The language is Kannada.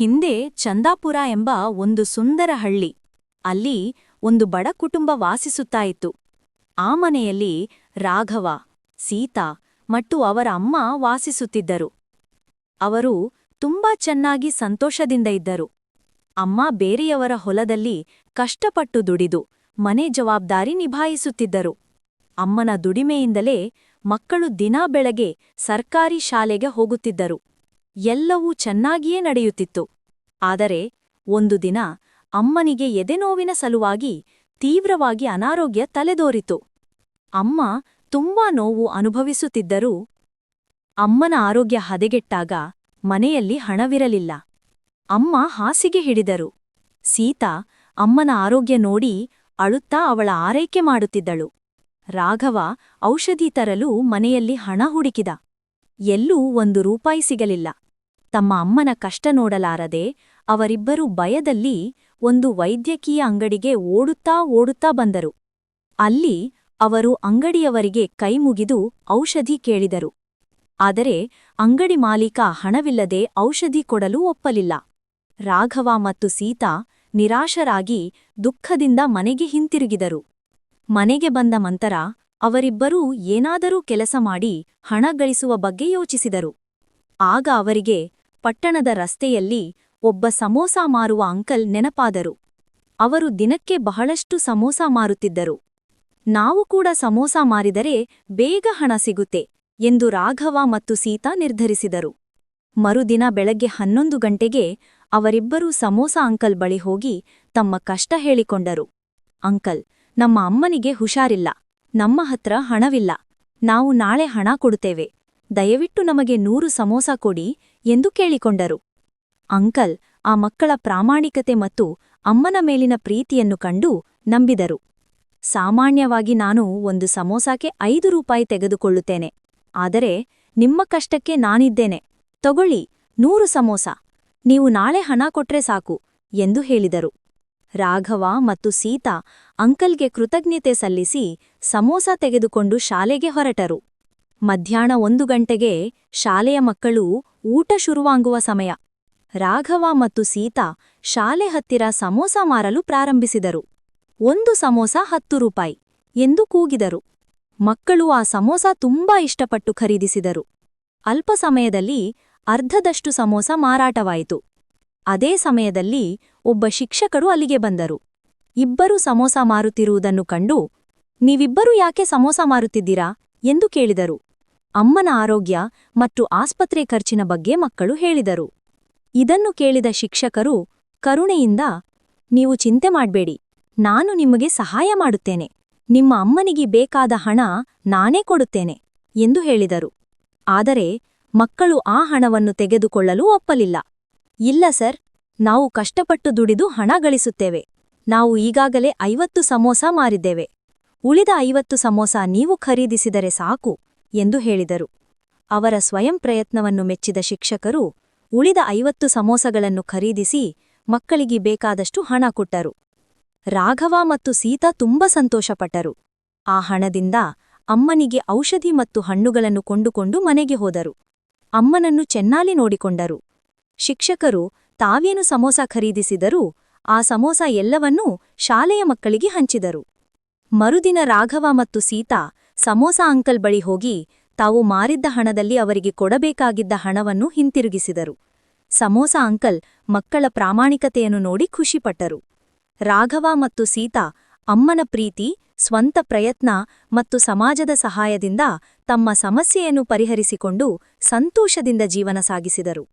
ಹಿಂದೆ ಚಂದಾಪುರ ಎಂಬ ಒಂದು ಸುಂದರ ಹಳ್ಳಿ. ಅಲ್ಲಿ ಒಂದು ಬಡ ಕುಟುಂಬ ವಾಸಿಸುತ್ತಾ ಇತ್ತು ಆ ಮನೆಯಲ್ಲಿ ರಾಘವ, ಸೀತಾ ಮತ್ತು ಅವರ ಅಮ್ಮ ವಾಸಿಸುತ್ತಿದ್ದರು. ಅವರು ತುಂಬಾ ಚೆನ್ನಾಗಿ ಸಂತೋಷದಿಂದ ಇದ್ದರು. ಅಮ್ಮ ಬೇರೆಯವರ ಹೊಲದಲ್ಲಿ ಕಷ್ಟಪಟ್ಟು ದುಡಿದು ಮನೆ ಜವಾಬ್ದಾರಿ ನಿಭಾಯಿಸುತ್ತಿದ್ದರು. ಅಮ್ಮನ ದುಡಿಮೆಯಿಂದಲೇ ಮಕ್ಕಳು ದಿನಾ ಬೆಳಗ್ಗೆ ಸರ್ಕಾರಿ ಶಾಲೆಗೆ ಹೋಗುತ್ತಿದ್ದರು. ಎಲ್ಲವೂ ಚೆನ್ನಾಗಿಯೇ ನಡೆಯುತ್ತಿತ್ತು. ಆದರೆ, ಒಂದು ದಿನ ಅಮ್ಮನಿಗೆ ಎದೆನೋವಿನ ಸಲುವಾಗಿ ತೀವ್ರವಾಗಿ ಅನಾರೋಗ್ಯ ತಲೆದೋರಿತು. ಅಮ್ಮ ತುಂಬಾ ನೋವು ಅನುಭವಿಸುತ್ತಿದ್ದರೂ, ಅಮ್ಮನ ಆರೋಗ್ಯ ಹದಗೆಟ್ಟಾಗ ಮನೆಯಲ್ಲಿ ಹಣವಿರಲಿಲ್ಲ. ಅಮ್ಮ ಹಾಸಿಗೆ ಹಿಡಿದರು. ಸೀತಾ ಅಮ್ಮನ ಆರೋಗ್ಯ ನೋಡಿ ಅಳುತ್ತಾ ಅವಳ ಆರೈಕೆ ಮಾಡುತ್ತಿದ್ದಳು. ರಾಘವ ಔಷಧಿ ತರಲು ಮನೆಯಲ್ಲಿ ಹಣ ಹುಡುಕಿದ. ಎಲ್ಲೂ ಒಂದು ರೂಪಾಯಿ ಸಿಗಲಿಲ್ಲ. ತಮ್ಮ ಅಮ್ಮನ ಕಷ್ಟ ನೋಡಲಾರದೆ ಅವರಿಬ್ಬರೂ ಭಯದಲ್ಲಿ ಒಂದು ವೈದ್ಯಕೀಯ ಅಂಗಡಿಗೆ ಓಡುತ್ತಾ ಓಡುತ್ತಾ ಬಂದರು. ಅಲ್ಲಿ ಅವರು ಅಂಗಡಿಯವರಿಗೆ ಕೈಮುಗಿದು ಔಷಧಿ ಕೇಳಿದರು. ಆದರೆ ಅಂಗಡಿ ಮಾಲೀಕ ಹಣವಿಲ್ಲದೆ ಔಷಧಿ ಕೊಡಲು ಒಪ್ಪಲಿಲ್ಲ. ರಾಘವ ಮತ್ತು ಸೀತಾ ನಿರಾಶರಾಗಿ ದುಃಖದಿಂದ ಮನೆಗೆ ಹಿಂತಿರುಗಿದರು. ಮನೆಗೆ ಬಂದ ನಂತರ ಅವರಿಬ್ಬರೂ ಏನಾದರೂ ಕೆಲಸ ಮಾಡಿ ಹಣ ಗಳಿಸುವ ಬಗ್ಗೆ ಯೋಚಿಸಿದರು. ಆಗ ಅವರಿಗೆ ಪಟ್ಟಣದ ರಸ್ತೆಯಲ್ಲಿ ಒಬ್ಬ ಸಮೋಸ ಮಾರುವ ಅಂಕಲ್ ನೆನಪಾದರು. ಅವರು ದಿನಕ್ಕೆ ಬಹಳಷ್ಟು ಸಮೋಸ ಮಾರುತ್ತಿದ್ದರು. ನಾವು ಕೂಡ ಸಮೋಸ ಮಾರಿದರೆ ಬೇಗ ಹಣ ಸಿಗುತ್ತೆ ಎಂದು ರಾಘವ ಮತ್ತು ಸೀತಾ ನಿರ್ಧರಿಸಿದರು. ಮರುದಿನ ಬೆಳಗ್ಗೆ ಹನ್ನೊಂದು ಗಂಟೆಗೆ ಅವರಿಬ್ಬರೂ ಸಮೋಸ ಅಂಕಲ್ ಬಳಿ ಹೋಗಿ ತಮ್ಮ ಕಷ್ಟ ಹೇಳಿಕೊಂಡರು. ಅಂಕಲ್, ನಮ್ಮ ಅಮ್ಮನಿಗೆ ಹುಷಾರಿಲ್ಲ. ನಮ್ಮ ಹತ್ರ ಹಣವಿಲ್ಲ. ನಾವು ನಾಳೆ ಹಣ ಕೊಡುತ್ತೇವೆ. ದಯವಿಟ್ಟು ನಮಗೆ ನೂರು ಸಮೋಸ ಕೊಡಿ ಎಂದು ಕೇಳಿಕೊಂಡರು. ಅಂಕಲ್, ಆ ಮಕ್ಕಳ ಪ್ರಾಮಾಣಿಕತೆ ಮತ್ತು ಅಮ್ಮನ ಮೇಲಿನ ಪ್ರೀತಿಯನ್ನು ಕಂಡು ನಂಬಿದರು. ಸಾಮಾನ್ಯವಾಗಿ ನಾನು ಒಂದು ಸಮೋಸಾಕ್ಕೆ ಐದು ರೂಪಾಯಿ ತೆಗೆದುಕೊಳ್ಳುತ್ತೇನೆ. ಆದರೆ, ನಿಮ್ಮ ಕಷ್ಟಕ್ಕೆ ನಾನಿದ್ದೇನೆ. ತಗೊಳ್ಳಿ, ನೂರು ಸಮೋಸ. ನೀವು ನಾಳೆ ಹಣ ಕೊಟ್ರೆ ಸಾಕು ಎಂದು ಹೇಳಿದರು. ರಾಘವ ಮತ್ತು ಸೀತಾ ಅಂಕಲ್ಗೆ ಕೃತಜ್ಞತೆ ಸಲ್ಲಿಸಿ ಸಮೋಸ ತೆಗೆದುಕೊಂಡು ಶಾಲೆಗೆ ಹೊರಟರು. ಮಧ್ಯಾಹ್ನ ಒಂದು ಗಂಟೆಗೆ ಶಾಲೆಯ ಮಕ್ಕಳು ಊಟ ಶುರುವಾಂಗುವ ಸಮಯ. ರಾಘವ ಮತ್ತು ಸೀತಾ ಶಾಲೆ ಹತ್ತಿರ ಸಮೋಸ ಮಾರಲು ಪ್ರಾರಂಭಿಸಿದರು. ಒಂದು ಸಮೋಸ ಹತ್ತು ರೂಪಾಯಿ ಎಂದು ಕೂಗಿದರು. ಮಕ್ಕಳು ಆ ಸಮೋಸ ತುಂಬಾ ಇಷ್ಟಪಟ್ಟು ಖರೀದಿಸಿದರು. ಅಲ್ಪ ಸಮಯದಲ್ಲಿ ಅರ್ಧದಷ್ಟು ಸಮೋಸ ಮಾರಾಟವಾಯಿತು. ಅದೇ ಸಮಯದಲ್ಲಿ ಒಬ್ಬ ಶಿಕ್ಷಕರು ಅಲ್ಲಿಗೆ ಬಂದರು. ಇಬ್ಬರು ಸಮೋಸ ಮಾರುತ್ತಿರುವುದನ್ನು ಕಂಡು, ನೀವಿಬ್ಬರೂ ಯಾಕೆ ಸಮೋಸ ಮಾರುತ್ತಿದ್ದೀರಾ? ಎಂದು ಕೇಳಿದರು. ಅಮ್ಮನ ಆರೋಗ್ಯ ಮತ್ತು ಆಸ್ಪತ್ರೆ ಖರ್ಚಿನ ಬಗ್ಗೆ ಮಕ್ಕಳು ಹೇಳಿದರು. ಇದನ್ನು ಕೇಳಿದ ಶಿಕ್ಷಕರು, ಕರುಣೆಯಿಂದ ನೀವು ಚಿಂತೆ ಮಾಡಬೇಡಿ. ನಾನು ನಿಮಗೆ ಸಹಾಯ ಮಾಡುತ್ತೇನೆ. ನಿಮ್ಮ ಅಮ್ಮನಿಗೆ ಬೇಕಾದ ಹಣ ನಾನೇ ಕೊಡುತ್ತೇನೆ, ಎಂದು ಹೇಳಿದರು. ಆದರೆ ಮಕ್ಕಳು ಆ ಹಣವನ್ನು ತೆಗೆದುಕೊಳ್ಳಲು ಒಪ್ಪಲಿಲ್ಲ. ಇಲ್ಲ ಸರ್, ನಾವು ಕಷ್ಟಪಟ್ಟು ದುಡಿದು ಹಣ ಗಳಿಸುತ್ತೇವೆ. ನಾವು ಈಗಾಗಲೇ ಐವತ್ತು ಸಮೋಸ ಮಾರಿದ್ದೇವೆ. ಉಳಿದ ಐವತ್ತು ಸಮೋಸ ನೀವು ಖರೀದಿಸಿದರೆ ಸಾಕು, ಎಂದು ಹೇಳಿದರು. ಅವರ ಸ್ವಯಂ ಪ್ರಯತ್ನವನ್ನು ಮೆಚ್ಚಿದ ಶಿಕ್ಷಕರು ಉಳಿದ ಐವತ್ತು ಸಮೋಸಗಳನ್ನು ಖರೀದಿಸಿ ಮಕ್ಕಳಿಗೆ ಬೇಕಾದಷ್ಟು ಹಣ ಕೊಟ್ಟರು. ರಾಘವ ಮತ್ತು ಸೀತಾ ತುಂಬ ಸಂತೋಷಪಟ್ಟರು. ಆ ಹಣದಿಂದ ಅಮ್ಮನಿಗೆ ಔಷಧಿ ಮತ್ತು ಹಣ್ಣುಗಳನ್ನು ಕೊಂಡುಕೊಂಡು ಮನೆಗೆ ಹೋದರು. ಅಮ್ಮನನ್ನು ಚೆನ್ನಾಲಿ ನೋಡಿಕೊಂಡರು. ಶಿಕ್ಷಕರು ತಾವೇನು ಸಮೋಸ ಖರೀದಿಸಿದರೂ ಆ ಸಮೋಸ ಎಲ್ಲವನ್ನೂ ಶಾಲೆಯ ಮಕ್ಕಳಿಗೆ ಹಂಚಿದರು. ಮರುದಿನ ರಾಘವ ಮತ್ತು ಸೀತಾ ಸಮೋಸ ಅಂಕಲ್ ಬಳಿ ಹೋಗಿ ತಾವು ಮಾರಿದ್ದ ಹಣದಲ್ಲಿ ಅವರಿಗೆ ಕೊಡಬೇಕಾಗಿದ್ದ ಹಣವನ್ನು ಹಿಂತಿರುಗಿಸಿದರು. ಸಮೋಸ ಅಂಕಲ್ ಮಕ್ಕಳ ಪ್ರಾಮಾಣಿಕತೆಯನ್ನು ನೋಡಿ ಖುಷಿಪಟ್ಟರು. ರಾಘವ ಮತ್ತು ಸೀತಾ ಅಮ್ಮನ ಪ್ರೀತಿ, ಸ್ವಂತ ಪ್ರಯತ್ನ ಮತ್ತು ಸಮಾಜದ ಸಹಾಯದಿಂದ ತಮ್ಮ ಸಮಸ್ಯೆಯನ್ನು ಪರಿಹರಿಸಿಕೊಂಡು ಸಂತೋಷದಿಂದ ಜೀವನ ಸಾಗಿಸಿದರು.